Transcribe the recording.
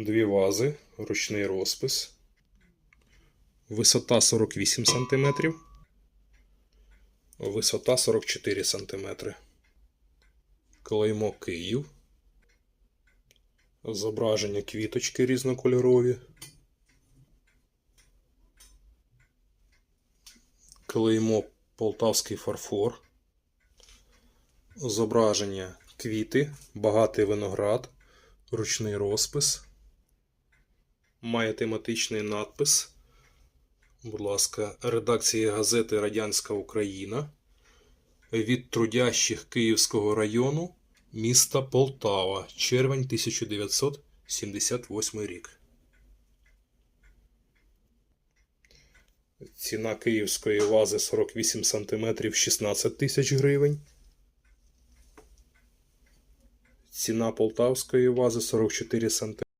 Дві вази, ручний розпис. Висота 48 см. Висота 44 см. Клеймо Київ. Зображення квіточки різнокольорові. Клеймо Полтавський фарфор. Зображення квіти, багатий виноград, ручний розпис. Має тематичний надпис. Будь ласка, редакція газети Радянська Україна від трудящих Київського району міста Полтава, червень 1978 рік. Ціна київської вази 48 см 16 тисяч гривень. Ціна полтавської вази 44 см